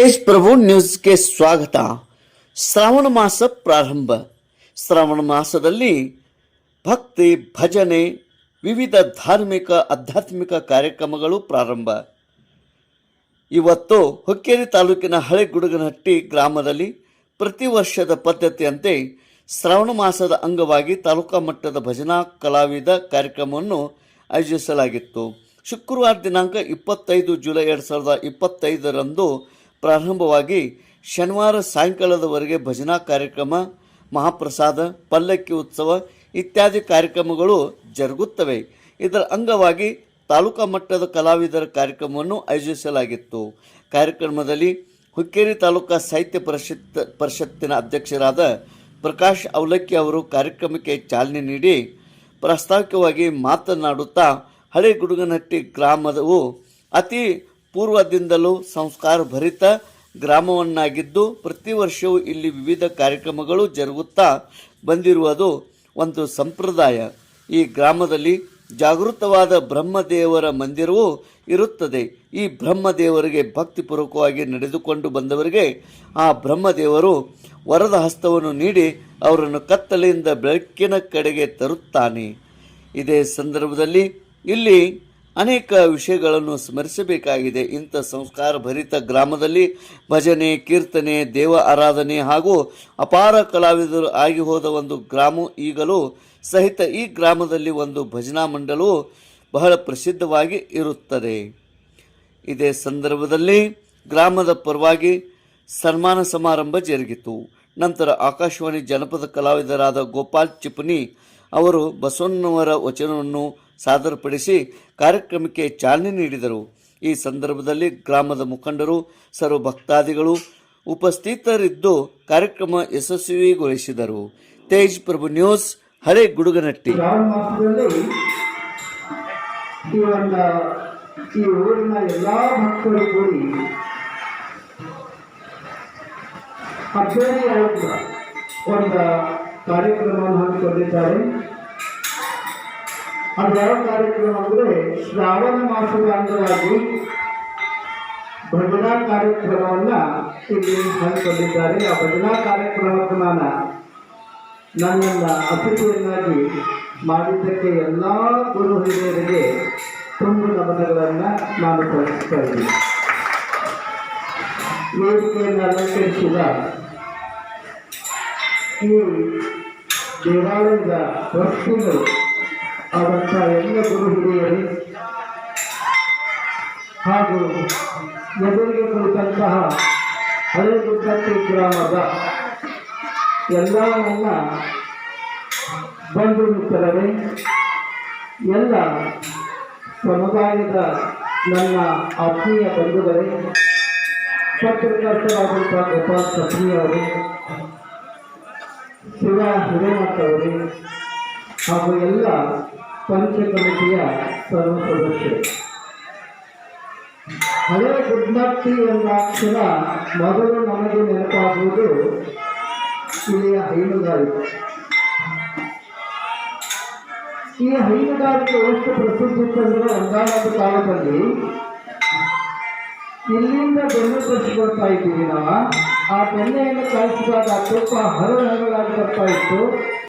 ತೇಜ್ ಪ್ರಭು ನ್ಯೂಸ್ಗೆ ಸ್ವಾಗತ. ಶ್ರಾವಣ ಮಾಸ ಪ್ರಾರಂಭ. ಶ್ರಾವಣ ಮಾಸದಲ್ಲಿ ಭಕ್ತಿ, ಭಜನೆ, ವಿವಿಧ ಧಾರ್ಮಿಕ, ಆಧ್ಯಾತ್ಮಿಕ ಕಾರ್ಯಕ್ರಮಗಳು ಪ್ರಾರಂಭ. ಇವತ್ತು ಹುಕ್ಕೇರಿ ತಾಲೂಕಿನ ಹಳೆ ಗುಡುಗನಹಟ್ಟಿ ಗ್ರಾಮದಲ್ಲಿ ಪ್ರತಿ ವರ್ಷದ ಪದ್ಧತಿಯಂತೆ ಶ್ರಾವಣ ಮಾಸದ ಅಂಗವಾಗಿ ತಾಲೂಕಾ ಮಟ್ಟದ ಭಜನಾ, ಕಲಾವಿದ ಕಾರ್ಯಕ್ರಮವನ್ನು ಆಯೋಜಿಸಲಾಗಿತ್ತು. ಶುಕ್ರವಾರ ದಿನಾಂಕ ಇಪ್ಪತ್ತೈದು ಜುಲೈ ಎರಡು ಸಾವಿರದ ಇಪ್ಪತ್ತೈದರಂದು ಪ್ರಾರಂಭವಾಗಿ ಶನಿವಾರ ಸಾಯಂಕಾಲದವರೆಗೆ ಭಜನಾ ಕಾರ್ಯಕ್ರಮ, ಮಹಾಪ್ರಸಾದ, ಪಲ್ಲಕ್ಕಿ ಉತ್ಸವ ಇತ್ಯಾದಿ ಕಾರ್ಯಕ್ರಮಗಳು ಜರುಗುತ್ತವೆ. ಇದರ ಅಂಗವಾಗಿ ತಾಲೂಕಾ ಮಟ್ಟದ ಕಲಾವಿದರ ಕಾರ್ಯಕ್ರಮವನ್ನು ಆಯೋಜಿಸಲಾಗಿತ್ತು. ಕಾರ್ಯಕ್ರಮದಲ್ಲಿ ಹುಕ್ಕೇರಿ ತಾಲೂಕಾ ಸಾಹಿತ್ಯ ಪರಿಷತ್, ಪರಿಷತ್ತಿನ ಅಧ್ಯಕ್ಷರಾದ ಪ್ರಕಾಶ್ ಅವಲಕ್ಕಿ ಅವರು ಕಾರ್ಯಕ್ರಮಕ್ಕೆ ಚಾಲನೆ ನೀಡಿ ಪ್ರಾಸ್ತಾವಿಕವಾಗಿ ಮಾತನಾಡುತ್ತಾ ಹಳೆ ಗುಡುಗನಹಟ್ಟಿ ಗ್ರಾಮದವು ಅತಿ ಪೂರ್ವದಿಂದಲೂ ಸಂಸ್ಕಾರ ಭರಿತ ಗ್ರಾಮವನ್ನಾಗಿದ್ದು ಪ್ರತಿ ವರ್ಷವೂ ಇಲ್ಲಿ ವಿವಿಧ ಕಾರ್ಯಕ್ರಮಗಳು ಜರುಗುತ್ತಾ ಬಂದಿರುವುದು ಒಂದು ಸಂಪ್ರದಾಯ. ಈ ಗ್ರಾಮದಲ್ಲಿ ಜಾಗೃತವಾದ ಬ್ರಹ್ಮದೇವರ ಮಂದಿರವೂ ಇರುತ್ತದೆ. ಈ ಬ್ರಹ್ಮದೇವರಿಗೆ ಭಕ್ತಿಪೂರ್ವಕವಾಗಿ ನಡೆದುಕೊಂಡು ಬಂದವರಿಗೆ ಆ ಬ್ರಹ್ಮದೇವರು ವರದ ಹಸ್ತವನ್ನು ನೀಡಿ ಅವರನ್ನು ಕತ್ತಲೆಯಿಂದ ಬೆಳಕಿನ ಕಡೆಗೆ ತರುತ್ತಾನೆ. ಇದೇ ಸಂದರ್ಭದಲ್ಲಿ ಇಲ್ಲಿ ಅನೇಕ ವಿಷಯಗಳನ್ನು ಸ್ಮರಿಸಬೇಕಾಗಿದೆ. ಇಂಥ ಸಂಸ್ಕಾರ ಭರಿತ ಗ್ರಾಮದಲ್ಲಿ ಭಜನೆ, ಕೀರ್ತನೆ, ದೇವ ಆರಾಧನೆ ಹಾಗೂ ಅಪಾರ ಕಲಾವಿದರು ಆಗಿ ಹೋದ ಒಂದು ಗ್ರಾಮ ಈಗಲೂ ಸಹಿತ ಈ ಗ್ರಾಮದಲ್ಲಿ ಒಂದು ಭಜನಾ ಮಂಡಲವು ಬಹಳ ಪ್ರಸಿದ್ಧವಾಗಿ ಇರುತ್ತದೆ. ಇದೇ ಸಂದರ್ಭದಲ್ಲಿ ಗ್ರಾಮದ ಪರವಾಗಿ ಸನ್ಮಾನ ಸಮಾರಂಭ ಜರುಗಿತು. ನಂತರ ಆಕಾಶವಾಣಿ ಜನಪದ ಕಲಾವಿದರಾದ ಗೋಪಾಲ್ ಚಿಪ್ಪನಿ ಅವರು ಬಸವಣ್ಣವರ ವಚನವನ್ನು ಸಾದರಪಡಿಸಿ ಕಾರ್ಯಕ್ರಮಕ್ಕೆ ಚಾಲನೆ ನೀಡಿದರು. ಈ ಸಂದರ್ಭದಲ್ಲಿ ಗ್ರಾಮದ ಮುಖಂಡರು ಸರ್ವ ಭಕ್ತಾದಿಗಳು ಉಪಸ್ಥಿತರಿದ್ದು ಕಾರ್ಯಕ್ರಮ ಯಶಸ್ವಿಗೊಳಿಸಿದರು. ತೇಜ್ ಪ್ರಭು ನ್ಯೂಸ್, ಹಳೆ ಗುಡುಗನಟ್ಟಿ. ಈ ಒಂದು ಕಾರ್ಯಕ್ರಮವನ್ನು ಹಮ್ಮಿಕೊಂಡಿದ್ದಾರೆ. ಯಾವ ಕಾರ್ಯಕ್ರಮ ಅಂದರೆ ಶ್ರಾವಣ ಮಾಸದ ಅಂಗವಾಗಿ ಭಜನಾ ಕಾರ್ಯಕ್ರಮವನ್ನ ಇಲ್ಲಿ ಹಮ್ಮಿಕೊಂಡಿದ್ದಾರೆ ಆ ಭಜನಾ ಕಾರ್ಯಕ್ರಮಕ್ಕೆ ನಾನು ನನ್ನನ್ನು ಅತಿಥಿಯನ್ನಾಗಿ ಮಾಡಿದ್ದಕ್ಕೆ ಎಲ್ಲ ಗುರು ಹಿರಿಯರಿಗೆ ತುಂಬ ನಮನಗಳನ್ನು ನಾನು ಸಲ್ಲಿಸ್ತಾ ಇದ್ದೀನಿ ವೇದಿಕೆಯನ್ನು ಅಲಂಕರಿಸಿದ ಈ ದೇವಾಲಯದ ಟ್ರಸ್ಟಿಗಳು ಆದಂಥ ಎಲ್ಲ ಗುರು ಹಿರಿಯರು ಹಾಗೂ ಎದುರಿಗೆ ಕುಳಿತಂತಹ ಹಳೆ ಗ್ರಾಮದ ಎಲ್ಲ ನನ್ನ ಬಂಧು ಮಿತ್ರರೇ ಎಲ್ಲ ಸಮುದಾಯದ ನನ್ನ ಆತ್ಮೀಯ ಬಂಧುಗಳೇ ಪತ್ರಕರ್ತರಾದಂಥ ಗೋಪಾಲ್ ಸತ್ನಿಯವರೇ, ಶಿವ ಹಿರೇಮಠ ಅವರೇ ಹಾಗೂ ಎಲ್ಲ ಪಂಚ ಕಮಿಟಿಯ ಸರ್ವ ಸದಸ್ಯರು ಹಳೆಯ ಗುಡ್ಮಟ್ಟಿ ಎಂಬ ಅಕ್ಷರ ಮೊದಲು ನಮಗೆ ನೆನಪಾಗುವುದು ಇಲ್ಲಿಯ ಹೈನುಗಾರಿಕೆ. ಈ ಹೈನುಗಾರಿಕೆ ಎಷ್ಟು ಪ್ರಸಿದ್ಧ ಇತ್ತಂದ್ರೆ ಒಂದಾನೊಂದು ಕಾಲದಲ್ಲಿ? ಇಲ್ಲಿಂದ ಬೆಣ್ಣೆ ಕಳಿಸ್ಕೊಳ್ತಾ ಇದ್ದೀವಿ ನಾವು. ಆ ಬೆಣ್ಣೆಯನ್ನು ಕಳಿಸಿದಾಗ ತುಪ್ಪ ಹರಳು ಹರಳಾಗಿ ಬರ್ತಾ ಇತ್ತು.